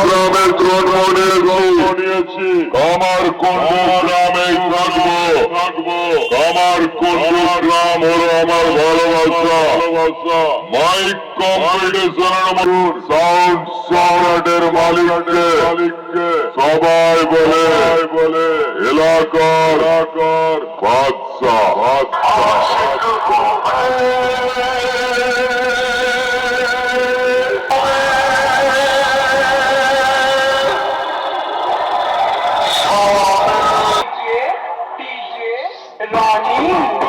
গ্রামে জন্ম নিয়েছি গ্রামে হলো আমার ভালোবাসা। মাইক কম্পিটিশনের সাউন্ড সম্রাটের সবাই বলে বলে এলাকার এলাকার বাদশা বাদশা Tony.